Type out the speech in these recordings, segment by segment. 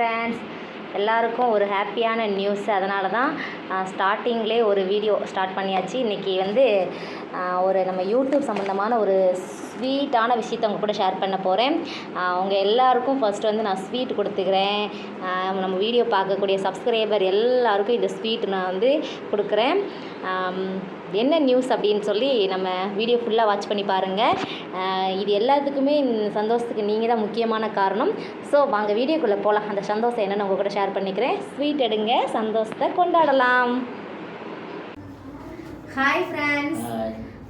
Friends எல்லாருக்கும் ஒரு ஹாப்பியான நியூஸ் அதனால தான் ஸ்டார்டிங்லேயே ஒரு வீடியோ ஸ்டார்ட் பண்ணியாச்சு. இன்றைக்கி வந்து ஒரு நம்ம யூடியூப் சம்மந்தமான ஒரு ஸ்வீட்டான விஷயத்த உங்கள் கூட ஷேர் பண்ண போகிறேன் அவங்க எல்லாருக்கும் ஃபஸ்ட்டு வந்து நான் ஸ்வீட் கொடுத்துக்கிறேன். நம்ம வீடியோ பார்க்கக்கூடிய சப்ஸ்கிரைபர் எல்லாருக்கும் இந்த ஸ்வீட் நான் வந்து கொடுக்குறேன். என்ன நியூஸ் அப்படின்னு சொல்லி நம்ம வீடியோ ஃபுல்லாக வாட்ச் பண்ணி பாருங்கள் இது எல்லாத்துக்குமே இந்த சந்தோஷத்துக்கு நீங்கள் தான் முக்கியமான காரணம். ஸோ வாங்க வீடியோக்குள்ளே போகலாம் அந்த சந்தோஷம் என்னன்னு உங்கள் கூட ஷேர் பண்ணிக்கிறேன். ஸ்வீட் எடுங்க சந்தோஷத்தை கொண்டாடலாம். ஹாய் ஃப்ரெண்ட்ஸ்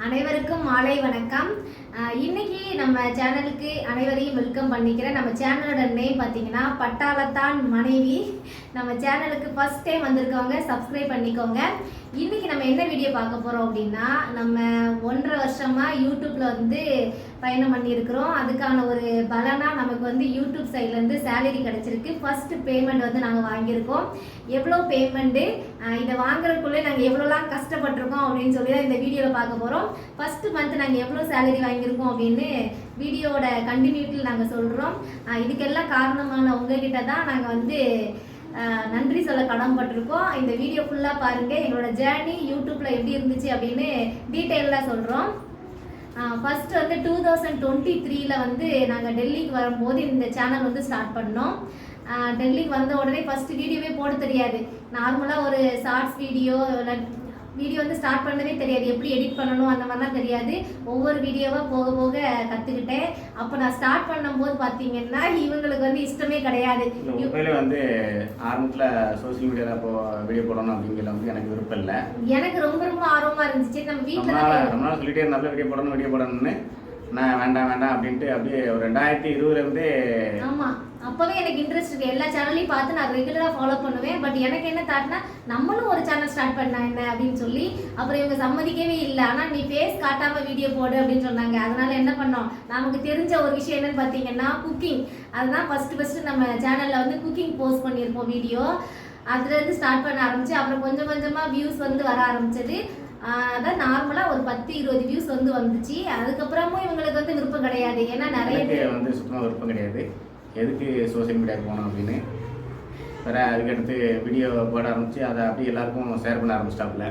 அனைவருக்கும் மாலை வணக்கம். இன்னைக்கு நம்ம சேனலுக்கு அனைவரையும் வெல்கம் பண்ணிக்கிறேன். நம்ம சேனலோட நேம் பார்த்தீங்கன்னா பட்டாளத்தான் மனைவி. நம்ம சேனலுக்கு ஃபர்ஸ்ட் டைம் வந்திருக்கவங்க சப்ஸ்கிரைப் பண்ணிக்கோங்க. இன்னைக்கு நம்ம என்ன வீடியோ பார்க்க போகிறோம் அப்படின்னா நம்ம ஒன்றரை வருஷமாக யூடியூப்பில் வந்து பயணம் பண்ணியிருக்கிறோம். அதுக்கான ஒரு பலனாக நமக்கு வந்து யூடியூப் சைட்லேருந்து சேலரி கிடச்சிருக்கு. ஃபஸ்ட்டு பேமெண்ட் வந்து நாங்கள் வாங்கியிருக்கோம். எவ்வளோ பேமெண்ட்டு இதை வாங்குறதுக்குள்ளே நாங்கள் எவ்வளோலாம் கஷ்டப்பட்டிருக்கோம் அப்படின்னு சொல்லி தான் இந்த வீடியோவில் பார்க்க போகிறோம் ஃபஸ்ட்டு மந்த் நாங்கள் எவ்வளோ சேலரி வாங்கியிருக்கோம் அப்படின்னு வீடியோவோட கண்டினியூட்டில் நாங்கள் சொல்கிறோம் இதுக்கெல்லாம் காரணமான உங்ககிட்ட தான் நாங்கள் வந்து நன்றி சொல்ல கடன்பட்டிருக்கோம் இந்த வீடியோ ஃபுல்லாக பாருங்கள் எங்களோட ஜேர்னி யூடியூப்பில் எப்படி இருந்துச்சு அப்படின்னு டீட்டெயிலாக சொல்கிறோம் ஃபர்ஸ்ட் வந்து டூ தௌசண்ட் டுவெண்ட்டி த்ரீல வந்து நாங்கள் டெல்லிக்கு வரும்போது இந்த சேனல் வந்து ஸ்டார்ட் பண்ணோம். டெல்லிக்கு வந்த உடனே ஃபர்ஸ்ட் வீடியோவே போட தெரியாது. நார்மலாக ஒரு ஷார்ட்ஸ் வீடியோ வீடியோ வந்து ஸ்டார்ட் பண்ணவே தெரியாது. எப்படி எடிட் பண்ணணும் அந்த மாதிரிலாம் தெரியாது. ஒவ்வொரு வீடியோவாக போக போக கற்றுக்கிட்டேன் அப்போ நான் ஸ்டார்ட் பண்ணும்போது பார்த்தீங்கன்னா இவங்களுக்கு வந்து இஷ்டமே கிடையாது. உண்மையிலே வந்து ஆரம்பத்தில் சோஷியல் மீடியாவில் இப்போ வீடியோ போடணும் அப்படிங்கிறது வந்து எனக்கு விருப்பம் இல்லை. எனக்கு ரொம்ப ரொம்ப ஆர்வமாக இருந்துச்சு. நம்ம வீட்டில் ரொம்ப நாள் சொல்லிட்டே இருந்தாப்புல வீடியோ போடணும் வீடியோ போடணும்னு. நான் வேண்டாம் வேண்டாம் அப்படின்ட்டு அப்படியே ஒரு ரெண்டாயிரத்தி இருபதுலேருந்து ஆமா. அப்பவே எனக்கு இன்ட்ரெஸ்ட் இருக்கு. எல்லா சேனலையும் பார்த்து நான் ரெகுலரா ஃபாலோ பண்ணுவேன். பட் எனக்கு என்ன தாட்னா நம்மளும் ஒரு சேனல் ஸ்டார்ட் பண்ணா என்ன அப்படின்னு சொல்லி அப்புறம் இவங்க சம்மதிக்கவே இல்லை. ஆனா நீ ஃபேஸ் காட்டாம வீடியோ போடு அப்படின்னு சொன்னாங்க. அதனால என்ன பண்ணோம்? நமக்கு தெரிஞ்ச ஒரு விஷயம் என்னன்னு பார்த்தீங்கன்னா குக்கிங் அதுதான் ஃபர்ஸ்ட் ஃபர்ஸ்ட் நம்ம சேனல்ல வந்து குக்கிங் போஸ்ட் பண்ணியிருப்போம் வீடியோ அதுல இருந்து ஸ்டார்ட் பண்ண ஆரம்பிச்சு அப்புறம் கொஞ்சம் கொஞ்சமா வியூஸ் வந்து வர ஆரம்பிச்சது. அதான் நார்மலாக ஒரு பத்து இருபது வியூஸ் வந்து வந்துச்சு. அதுக்கப்புறமும் இவங்களுக்கு வந்து விருப்பம் கிடையாது. ஏன்னா நிறைய பேர் வந்து சுத்தமாக விருப்பம் கிடையாது. எதுக்கு சோஷியல் மீடியாவுக்கு போகணும் அப்படின்னு வேற அதுக்கடுத்து வீடியோ போட ஆரம்பிச்சு அதை அப்படியே எல்லாருக்கும் ஷேர் பண்ண ஆரம்பிச்சிட்டாப்புல.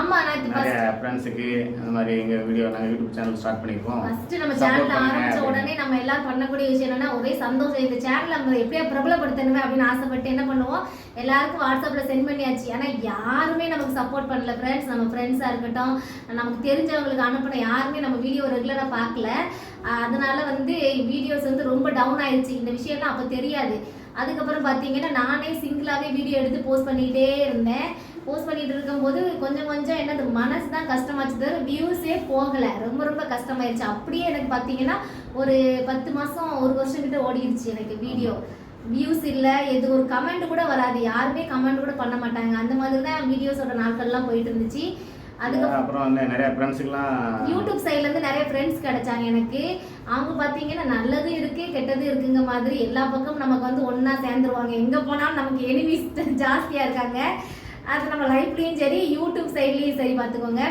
ஆமா நான் இது நிறைய ஃப்ரெண்ட்ஸுக்கு அந்த மாதிரி எங்கள் வீடியோ நாங்கள் யூடியூப் சேனல் ஸ்டார்ட் பண்ணியிருக்கோம். ஃபர்ஸ்ட் நம்ம சேனல் அப்படின்னு. உடனே நம்ம எல்லாரும் பண்ணக்கூடிய விஷயம் என்னன்னா ஒரே சந்தோஷம். இந்த சேனல் நம்ம எப்படியா பிரபலப்படுத்தணுமே அப்படின்னு ஆசைப்பட்டு என்ன பண்ணுவோம்? எல்லாருக்கும் வாட்ஸ்அப்ல சென்ட் பண்ணியாச்சு. ஆனா யாருமே நமக்கு சப்போர்ட் பண்ணல. ஃப்ரெண்ட்ஸ் நம்ம ஃப்ரெண்ட்ஸா இருக்கட்டும் நமக்கு தெரிஞ்சவங்களுக்கு அனுப்பின யாருமே நம்ம வீடியோ ரெகுலரா பார்க்கல. அதனால வந்து வீடியோஸ் வந்து ரொம்ப டவுன் ஆயிடுச்சு இந்த விஷயம்லாம் அப்போ தெரியாது. அதுக்கப்புறம் பார்த்தீங்கன்னா நானே சிங்கிளாகவே வீடியோ எடுத்து போஸ்ட் பண்ணிக்கிட்டே இருந்தேன். போஸ்ட் பண்ணிட்டு இருக்கும்போது கொஞ்சம் கொஞ்சம் என்னது மனசு தான் கஷ்டமாச்சு தவிர வியூஸே போகலை. ரொம்ப ரொம்ப கஷ்டமாயிருச்சு. அப்படியே எனக்கு பார்த்தீங்கன்னா ஒரு பத்து மாதம் ஒரு வருஷம் கிட்ட ஓடிடுச்சு எனக்கு வீடியோ வியூஸ் இல்லை எது ஒரு கமெண்ட் கூட வராது. யாருமே கமெண்ட் கூட பண்ண மாட்டாங்க. அந்த மாதிரி தான் வீடியோஸோட நாட்கள்லாம் போயிட்டு இருந்துச்சு. அப்புறம் வந்து நிறைய ஃப்ரெண்ட்ஸுக்கெல்லாம் யூடியூப் சைட்ல இருந்து நிறைய ஃப்ரெண்ட்ஸ் கிடைச்சாங்க எனக்கு. அவங்க பாத்தீங்கன்னா நல்லதும் இருக்கு கெட்டதும் இருக்குங்க மாதிரி எல்லா பக்கமும் நமக்கு வந்து ஒண்ணா சேர்ந்துருவாங்க. எங்க போனாலும் நமக்கு எனிமீஸ் ஜாஸ்தியா இருக்காங்க. அது நம்ம லைஃப்லயும் சரி யூடியூப் சைட்லயும் சரி பார்த்துக்கோங்க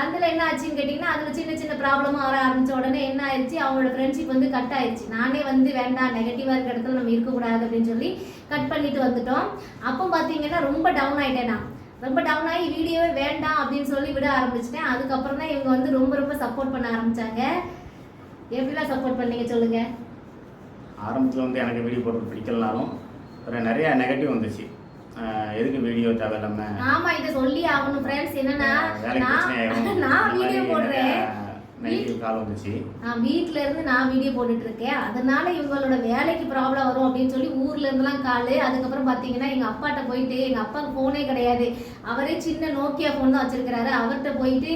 அதுல என்ன ஆச்சுன்னு கேட்டிங்கன்னா அதுல சின்ன சின்ன ப்ராப்ளமும் வர ஆரம்பிச்ச உடனே என்ன ஆயிடுச்சு அவங்களோட ஃப்ரெண்ட்ஷிப் வந்து கட் ஆயிடுச்சு நானே வந்து வேண்டாம் நெகட்டிவா இருக்க இடத்துல நம்ம இருக்கக்கூடாது அப்படின்னு சொல்லி கட் பண்ணிட்டு வந்துட்டோம். அப்போ பாத்தீங்கன்னா ரொம்ப டவுன் ஆயிட்டேன் நான். ரொம்ப டவுன் ஆகி வீடியோவே வேண்டாம் அப்படின்னு சொல்லி விட ஆரம்பிச்சிட்டேன். அதுக்கப்புறம் தான் இவங்க வந்து ரொம்ப ரொம்ப சப்போர்ட் பண்ண ஆரம்பிச்சாங்க. எப்படிலாம் சப்போர்ட் பண்ணீங்க சொல்லுங்க. ஆரம்பத்தில் வந்து எனக்கு வீடியோ போடுறது பிடிக்கலனாலும் அப்புறம் நிறைய நெகட்டிவ் வந்துச்சு. எதுக்கு வீடியோ தேவையில்லாம? ஆமா இதை சொல்லி ஆகணும் ஃப்ரெண்ட்ஸ் என்னன்னா நான் வீடியோ போடுறேன். நைட்டு கால் வந்துச்சு. நான் வீட்ல இருந்து நான் வீடியோ போட்டுட்டு இருக்கேன் அதனால இவங்களோட வேலைக்கு ப்ராப்ளம் வரும் அப்படின்னு சொல்லி ஊர்ல இருந்தெல்லாம் காலு அதுக்கப்புறம் பாத்தீங்கன்னா எங்க அப்பாட்ட போயிட்டு எங்க அப்பாவுக்கு போனே கிடையாது. அவரே சின்ன நோக்கியா ஃபோன் தான் வச்சிருக்கிறாரு. அவர்கிட்ட போயிட்டு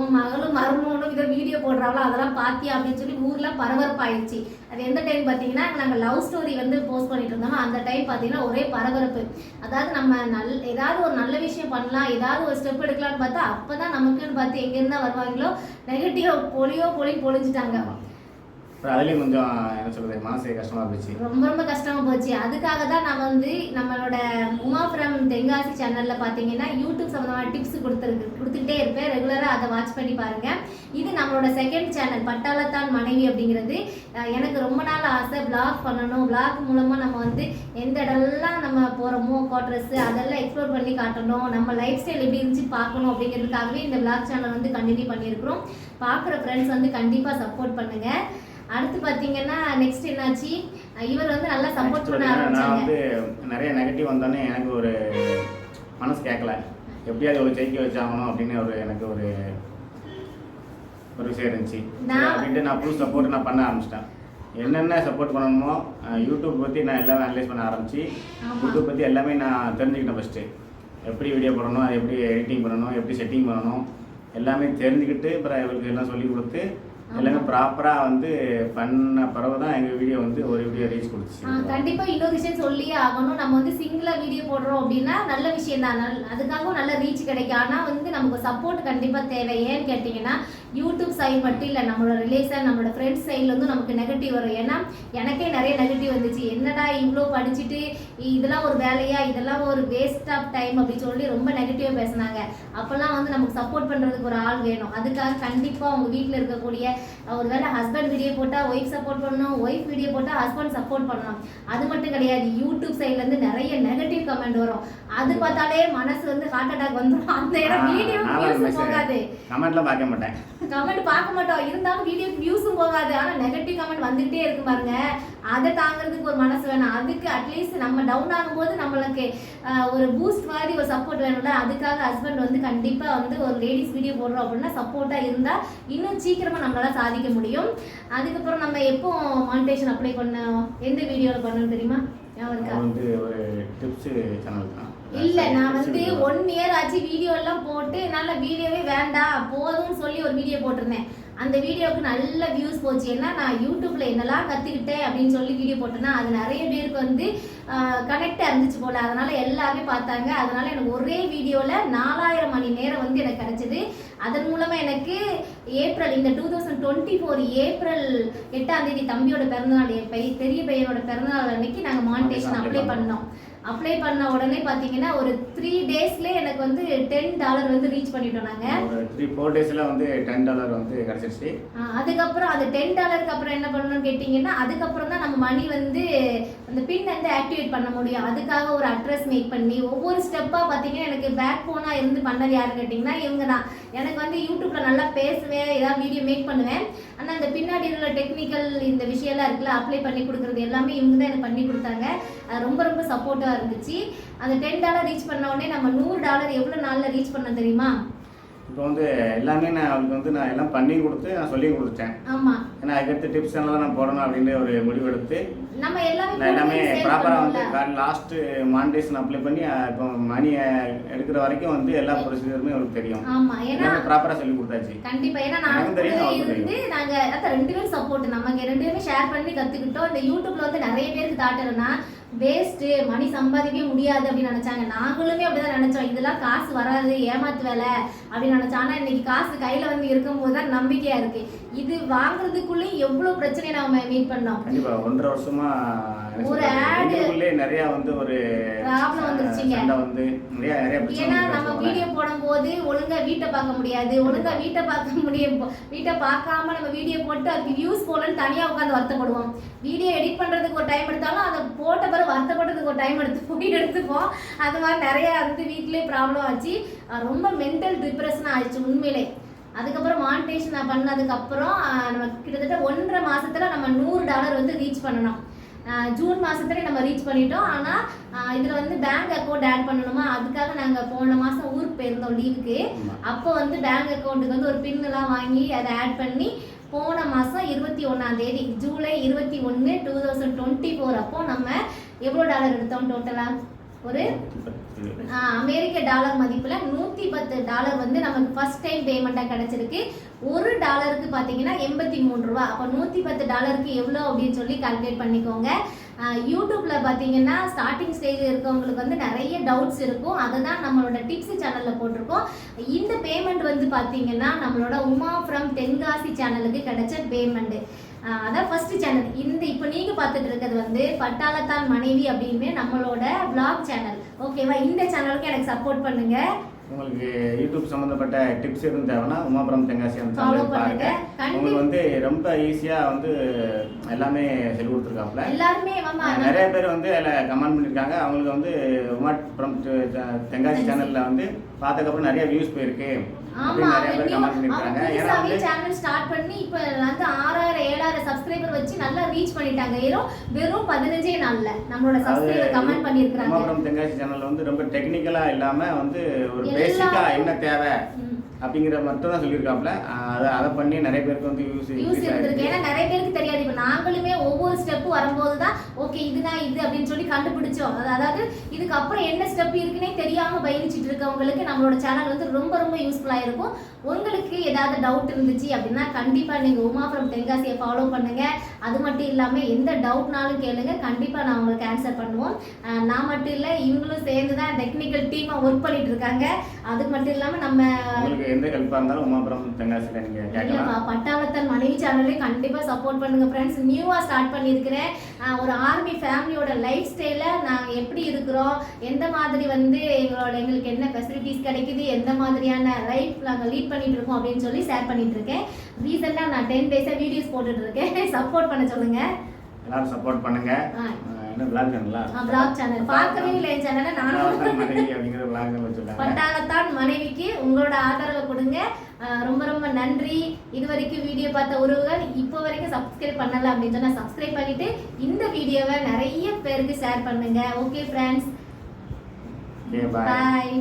உன் மகளும் மருமகனும் இதை வீடியோ போடுறாங்களோ? அதெல்லாம் பாத்தியா? அப்படின்னு சொல்லி ஊர்ல பரபரப்பாயிருச்சு. அது எந்த டைம் பார்த்தீங்கன்னா நாங்கள் லவ் ஸ்டோரி வந்து போஸ்ட் பண்ணிட்டு இருந்தோம். அந்த டைம் பார்த்தீங்கன்னா ஒரே பரபரப்பு. அதாவது நம்ம நல் ஏதாவது ஒரு நல்ல விஷயம் பண்ணலாம் ஏதாவது ஒரு ஸ்டெப் எடுக்கலாம்னு பார்த்தா அப்போ தான் நமக்குன்னு பார்த்து எங்கேருந்தா வருவாங்களோ நெகட்டிவ் பொலியோ பொலி பொழிஞ்சிட்டாங்க அப்புறம் அதுலேயும் கொஞ்சம் என்ன சொல்கிறது மனசு கஷ்டமாக போச்சு. ரொம்ப ரொம்ப கஷ்டமாக போச்சு. அதுக்காக தான் நான் வந்து நம்மளோட உமா ஃப்ரம் தென்காசி சேனலில் பார்த்தீங்கன்னா யூடியூப் சம்மந்தமான டிப்ஸ் கொடுத்துருக்கு கொடுத்துட்டே இருப்பேன். ரெகுலராக அதை வாட்ச் பண்ணி பாருங்க. இது நம்மளோட செகண்ட் சேனல் பட்டாளத்தான் மனைவி அப்படிங்கிறது. எனக்கு ரொம்ப நாள் ஆசை பிளாக் பண்ணணும். பிளாக் மூலமாக நம்ம வந்து எந்த இடம்லாம் நம்ம போகிறோமோ குவார்டர்ஸ் அதெல்லாம் எக்ஸ்ப்ளோர் பண்ணி காட்டணும். நம்ம லைஃப் ஸ்டைல் எப்படி இருந்துச்சு பார்க்கணும் அப்படிங்கிறதுக்காகவே இந்த பிளாக் சேனல் வந்து கண்டினியூ பண்ணியிருக்கிறோம். பார்க்குற ஃப்ரெண்ட்ஸ் வந்து கண்டிப்பாக சப்போர்ட் பண்ணுங்கள் அடுத்து பாத்தீங்கன்னா நெக்ஸ்ட் என்னாச்சு? இவர் வந்து நல்லா சப்போர்ட் பண்ண பார்த்தீங்கன்னா, நான் ஆரம்பிச்சாங்க. வந்து நிறைய நெகட்டிவ் வந்தோடனே எனக்கு ஒரு மனசு கேட்கல எப்படியாவது ஒரு ஜெயிக்க வச்சாகணும் அப்படின்னு ஒரு எனக்கு ஒரு ஒரு விஷயம் இருந்துச்சு. சரி, நான்- அப்படின்ட்டு நான் ஃபுல் சப்போர்ட் நான் பண்ண ஆரம்பிச்சிட்டேன். என்னென்ன சப்போர்ட் பண்ணணுமோ அஹ், யூடியூப் பற்றி நான் எல்லாமே அனலைஸ் பண்ண ஆரம்பிச்சு ஆமா. யூடியூப் பற்றி எல்லாமே நான் தெரிஞ்சுக்கிட்டேன் ஃபஸ்ட்டு எப்படி வீடியோ போடணும் அது எப்படி எடிட்டிங் பண்ணணும் எப்படி செட்டிங் பண்ணணும் எல்லாமே தெரிஞ்சுக்கிட்டு அப்புறம் இவருக்கு எல்லாம் சொல்லி கொடுத்து எல்லாமே ப்ராப்பராக வந்து பண்ண பிறகு தான் எங்கள் வீடியோ வந்து ஒரு வீடியோ ரீச் கொடுத்துச்சு. கண்டிப்பா இன்னொரு விஷயம் சொல்லியே ஆகணும். நம்ம வந்து சிங்கிளா வீடியோ போடுறோம் அப்படின்னா நல்ல விஷயம் தான். அதுக்காகவும் நல்ல ரீச் கிடைக்கும். ஆனா வந்து நமக்கு சப்போர்ட் கண்டிப்பா தேவை. ஏன்னு கேட்டிங்கன்னா யூடியூப் சைடு மட்டும் இல்லை. நம்மளோட ரிலேஷன் நம்மளோட ஃப்ரெண்ட்ஸ் சைடில் வந்து நமக்கு நெகட்டிவ் வரும். ஏன்னா எனக்கே நிறைய நெகட்டிவ் வந்துச்சு. என்னடா இவ்வளோ படிச்சுட்டு இதெல்லாம் ஒரு வேலையா? இதெல்லாம் ஒரு வேஸ்ட் ஆஃப் டைம் அப்படின்னு சொல்லி ரொம்ப நெகட்டிவாக பேசுனாங்க. அப்போல்லாம் வந்து நமக்கு சப்போர்ட் பண்ணுறதுக்கு ஒரு ஆள் வேணும். அதுக்காக கண்டிப்பாக உங்கள் வீட்டில் இருக்கக்கூடிய ஒருவேளை ஹஸ்பண்ட் வீடியோ போட்டால் ஒய்ஃப் சப்போர்ட் பண்ணணும் ஒய்ஃப் வீடியோ போட்டால் ஹஸ்பண்ட் சப்போர்ட் பண்ணணும். அது மட்டும் கிடையாது யூடியூப் சைட்லேருந்து நிறைய நெகட்டிவ் கமெண்ட் வரும். அது பார்த்தாலே மனசு வந்து ஹார்ட் அட்டாக் வந்துடும் அந்த இடம் வீடியோ வியூஸ் போகாது. கமெண்ட்லாம் பார்க்க மாட்டேன். கமெண்ட் பார்க்க மாட்டோம். இருந்தாலும் வீடியோ வியூஸும் போகாது. ஆனா நெகட்டிவ் கமெண்ட் வந்துகிட்டே இருக்கு பாருங்க. அதை தாங்கிறதுக்கு ஒரு மனசு வேணும். அதுக்கு அட்லீஸ்ட் நம்ம டவுன் ஆகும்போது நம்மளுக்கு ஒரு பூஸ்ட் மாதிரி ஒரு சப்போர்ட் வேணும்ல. அதுக்காக ஹஸ்பண்ட் வந்து கண்டிப்பா வந்து ஒரு லேடிஸ் வீடியோ போடுறோம் அப்படின்னா சப்போர்ட்டா இருந்தா இன்னும் சீக்கிரமா நம்மளால சாதிக்க முடியும். அதுக்கப்புறம் நம்ம எப்போ மானிட்டேஷன் அப்ளை பண்ணோம்? எந்த வீடியோல பண்ணணும் தெரியுமா? வந்து ஒரு டிப்ஸ் சேனல் தான். இல்ல நான் வந்து. ஒன் இயர் ஆச்சு வீடியோ எல்லாம் போட்டு என்னால வீடியோவே வேண்டாம் போதும்னு சொல்லி ஒரு வீடியோ போட்டிருந்தேன். அந்த வீடியோவுக்கு நல்ல வியூஸ் போச்சு. ஏன்னா நான் யூடியூப்ல என்னெல்லாம் கத்துக்கிட்டேன் அப்படின்னு சொல்லி வீடியோ போட்டேன்னா அது நிறைய பேருக்கு வந்து கனெக்டாக இருந்துச்சு போல. அதனால எல்லாருமே பார்த்தாங்க. அதனால எனக்கு ஒரே வீடியோவில் நாலாயிரம் மணி நேரம் வந்து எனக்கு கிடச்சிது. அதன் மூலமா எனக்கு ஏப்ரல் இந்த two thousand twenty four April எட்டாம் தேதி தம்பியோட பிறந்தநாள் என் பை பெரிய பையனோட பிறந்தநாள் அன்னைக்கு நாங்கள் மானிட்டேஷன் அப்ளை பண்ணோம். அப்ளை பண்ண உடனே பார்த்தீங்கன்னா ஒரு த்ரீ டேஸ்லேயே எனக்கு வந்து டென் டாலர் வந்து ரீச் பண்ணிட்டோம் நாங்கள் த்ரீ ஃபோர் டேஸில் வந்து டென் டாலர் வந்து கிடச்சிருச்சு. அதுக்கப்புறம் அந்த டென் டாலருக்கு அப்புறம் என்ன பண்ணணும்னு கேட்டிங்கன்னா அதுக்கப்புறம் தான் நம்ம மணி வந்து அந்த பின் வந்து ஆக்டிவேட் பண்ண முடியும். அதுக்காக ஒரு அட்ரஸ் மேக் பண்ணி ஒவ்வொரு ஸ்டெப்பாக பார்த்தீங்கன்னா எனக்கு பேக் போனாக இருந்து பண்ணது யாருன்னு கேட்டிங்கன்னா இவங்க தான். எனக்கு வந்து யூடியூப்ல நல்லா பேசுவேன் ஏதாவது வீடியோ மேக் பண்ணுவேன். ஆனால் அந்த பின்னாடி உள்ள டெக்னிக்கல் இந்த விஷயம்லாம் இருக்குல்ல அப்ளை பண்ணி கொடுக்குறது எல்லாமே இவங்க தான் எனக்கு பண்ணி கொடுத்தாங்க. அது ரொம்ப ரொம்ப சப்போர்ட்டாக இருந்துச்சு. அந்த டென் டாலர் ரீச் பண்ண உடனே நம்ம நூறு டாலர் எவ்வளோ நாளில் ரீச் பண்ண தெரியுமா? இப்போ வந்து எல்லாமே நான் அவளுக்கு வந்து நான் எல்லாம் பண்ணி கொடுத்து நான் சொல்லி கொடுத்தேன். ஆமாம் ஏன்னா அதுக்கடுத்து டிப்ஸ் எல்லாம் நான் போடணும் அப்படின்னு ஒரு முடிவு எடுத்து நம்ம எல்லாமே ப்ராப்பராக வந்து. லாஸ்ட்டு மானிட்டேஷன் அப்ளை பண்ணி இப்போ மணியை எடுக்கிற வரைக்கும் வந்து எல்லா ப்ரொசீஜருமே அவளுக்கு தெரியும். ஆமா ஏன்னா எல்லாமே ப்ராப்பராக சொல்லி கொடுத்தாச்சு. கண்டிப்பா ஏன்னா இருந்து நாங்க அதான் ரெண்டு பேரும் சப்போர்ட் நமக்கு ரெண்டு பேருமே ஷேர் பண்ணி கத்துக்கிட்டோம். இந்த யூடியூப்ல வந்து நிறைய பேருக்கு தாட்டுறேன்னா வேஸ்ட் மணி சம்பாதிக்கவே முடியாது அப்படின்னு நினைச்சாங்க. நாங்களுமே அப்படிதான் நினைச்சோம். இதெல்லாம் காசு வராது ஏமாத்து வேலை அப்படின்னு நினச்சோம். ஆனா இன்னைக்கு காசு கையில வந்து இருக்கும்போது தான் நம்பிக்கையா இருக்கு. இது வாங்குறதுக்குள்ளேயும் எவ்வளவு பிரச்சனையை நாம் மீட் பண்ணோம். கண்டிப்பாக ஒன்றரை வருஷமாக ஒரு நிறைய வந்து ஒரு Problem வந்துருச்சுங்க. சண்டை வந்து நிறைய நிறைய பிரச்சனை ஏன்னா நம்ம. வீடியோ போடும்போது ஒழுங்கா வீட்டை பார்க்க முடியாது. ஒழுங்கா வீட்டை பார்க்க முடியும். வீட்டை பார்க்காம நம்ம வீடியோ போட்டு அதுக்கு வியூஸ் போடலன்னு தனியா உட்காந்து வருத்தப்படுவோம். வீடியோ எடிட் பண்றதுக்கு ஒரு டைம் எடுத்தாலும் அதை போட்ட பிறகு வருத்தப்படுறதுக்கு ஒரு டைம் எடுத்து போய் எடுத்துப்போம். அது மாதிரி நிறைய வந்து வீட்டிலே ப்ராப்ளம் ஆச்சு. ரொம்ப மென்டல் டிப்ரெஷன் ஆயிடுச்சு உண்மையிலே. அதுக்கப்புறம் மானிட்டேஷன் பண்ணதுக்கப்புறம் நம்ம கிட்டத்தட்ட ஒன்றரை மாசத்துல நம்ம நூறு டாலர் வந்து ரீச் பண்ணணும். ஜூன் மாசத்துல நம்ம ரீச் பண்ணிட்டோம். ஆனா அஹ் இதுல வந்து பேங்க் அக்கௌண்ட் ஆட் பண்ணணுமா? அதுக்காக நாங்க போன மாசம் ஊருக்கு போயிருந்தோம் லீவுக்கு. அப்போ வந்து பேங்க் அக்கௌண்ட்டுக்கு வந்து ஒரு பின் எல்லாம் வாங்கி அதை ஆட் பண்ணி போன மாசம் இருபத்தி ஒண்ணாம் தேதி ஜூலை இருபத்தி ஒன்று டூ தௌசண்ட் டுவெண்ட்டி ஃபோர் அப்போ நம்ம எவ்வளோ டாலர் எடுத்தோம் டோட்டலா ஒரு அமெரிக்க டாலர் மதிப்புல நூத்தி பத்து டாலர் வந்து நமக்கு ஃபர்ஸ்ட் டைம் பேமெண்ட்டாக கிடைச்சிருக்கு. ஒரு டாலருக்கு பார்த்தீங்கன்னா எண்பத்தி மூணு ரூபா. அப்போ நூற்றி பத்து டாலருக்கு எவ்வளோ அப்படின்னு சொல்லி கால்குலேட் பண்ணிக்கோங்க. யூடியூப்பில் யூடியூப்ல பார்த்தீங்கன்னா ஸ்டார்டிங் ஸ்டேஜ் இருக்கவங்களுக்கு வந்து நிறைய டவுட்ஸ் இருக்கும். அதை தான் நம்மளோட டிப்ஸ் சேனலில் போட்டிருக்கோம். இந்த பேமெண்ட் வந்து பார்த்தீங்கன்னா நம்மளோட உமா ஃப்ரம் தென்காசி சேனலுக்கு கிடைச்ச பேமெண்ட் அதான் ஃபர்ஸ்ட் சேனல் இந்த இப்போ நீங்க பார்த்துட்டு இருக்கிறது வந்து பட்டாளத்தான் மனைவி அப்படின்னு நம்மளோட vlog சேனல் ஓகேவா இந்த சேனலுக்கு எனக்கு சப்போர்ட் பண்ணுங்க. உங்களுக்கு யூடியூப் சம்மந்தப்பட்ட டிப்ஸ் எதுவும் தேவைன்னா உமாபுரம் தெங்காசி அந்த பாருங்க. உங்களுக்கு வந்து ரொம்ப ஈஸியாக வந்து எல்லாமே சொல்லி கொடுத்துருக்காப்புல. எல்லாருமே நிறைய பேர் வந்து அதில் கமெண்ட் பண்ணியிருக்காங்க அவங்களுக்கு வந்து உமாபுரம் தெ- தெ- தெங்காசி சேனலில் வந்து பார்த்ததுக்கப்புறம் நிறைய வியூஸ் போயிருக்கு. நிறைய பேர் கமெண்ட் பண்ணியிருக்காங்க ஏன்னா வந்து சேனல் ஸ்டார்ட் பண்ணி இப்ப வந்து சப்ஸ்கிரைபர் வச்சு நல்லா ரீச் பண்ணிட்டாங்க. வெறும் வெறும் பதினஞ்சே நாள்ல நம்மளோட சப்ஸ்கிரைபர் கமெண்ட் பண்ணியிருக்காங்க தெங்காசி சேனல் வந்து ரொம்ப டெக்னிக்கலாக இல்லாமல் வந்து ஒரு பேசிக்காக என்ன தேவை. அப்படிங்கிற மட்டும் தான் சொல்லியிருக்காப்புல. அதை அதை பண்ணி நிறைய பேருக்கு வந்து யூஸ் யூஸ் இருந்திருக்கு. ஏன்னா நிறைய பேருக்கு தெரியாது. இப்போ நாங்களுமே ஒவ்வொரு ஸ்டெப்பு வரும்போது தான் ஓகே இதுதான் இது அப்படின்னு சொல்லி கண்டுபிடிச்சோம். அது- அதாவது இதுக்கப்புறம் என்ன ஸ்டெப் இருக்குன்னே தெரியாம பயணிச்சுட்டு இருக்கவங்களுக்கு நம்மளோட சேனல் வந்து ரொம்ப ரொம்ப யூஸ்ஃபுல்லா இருக்கும் உங்களுக்கு ஏதாவது டவுட் இருந்துச்சு அப்படின்னா கண்டிப்பா நீங்க உமாபுரம் தென்காசியை ஃபாலோ பண்ணுங்க. அது மட்டும் இல்லாம எந்த டவுட்னாலும் கேளுங்க. கண்டிப்பா நான் உங்களுக்கு ஆன்சர் பண்ணுவோம். நான் மட்டும் இல்ல இவங்களும் சேர்ந்து தான் டெக்னிக்கல் டீமா ஒர்க் பண்ணிட்டு இருக்காங்க. அது மட்டும் இல்லாம நம்ம எந்த ஹெல்ப்பாக இருந்தாலும் உமாபுரம் தெங்காசியில் நீங்கள் கேட்கலாம். பட்டாளத்தன் மனைவி சேனலையும் கண்டிப்பா சப்போர்ட் பண்ணுங்க ஃப்ரெண்ட்ஸ் நியூவா ஸ்டார்ட் பண்ணியிருக்கிறேன். ஒரு ஆர்மி ஃபேமிலியோட லைஃப் ஸ்டைல நாங்க எப்படி இருக்கிறோம் எந்த மாதிரி வந்து எங்களோட எங்களுக்கு என்ன ஃபெசிலிட்டிஸ் கிடைக்குது எந்த மாதிரியான லைஃப் நாங்க லீட் பண்ணிட்டு இருக்கோம் அப்படின்னு சொல்லி ஷேர் பண்ணிட்டு இருக்கேன் ரீசெண்டா நான் டென் டேஸா வீடியோஸ் போட்டுட்டு இருக்கேன் சப்போர்ட் பண்ண சொல்லுங்க. எல்லாரும் சப்போர்ட் பண்ணுங்க. ஆ. அஹ் என்ன விளாக் சேனலா பிளாக் சேனல் பார்க்கவே இல்லை என் சேனலை நானும் மனைவி அப்படிங்கிற விளாக் வச்சுருக்காங்க. பட்டாளத்தான் மனைவிக்கு உங்களோட ஆதரவை கொடுங்க. ரொம்ப ரொம்ப நன்றி. இது வரைக்கும் வீடியோ பார்த்த உறவுகள் இப்போ வரைக்கும் சப்ஸ்கிரைப் பண்ணல அப்படின்னு சொன்னா சப்ஸ்கிரைப் பண்ணிட்டு இந்த வீடியோவை நிறைய பேருக்கு ஷேர் பண்ணுங்க. Okay friends bye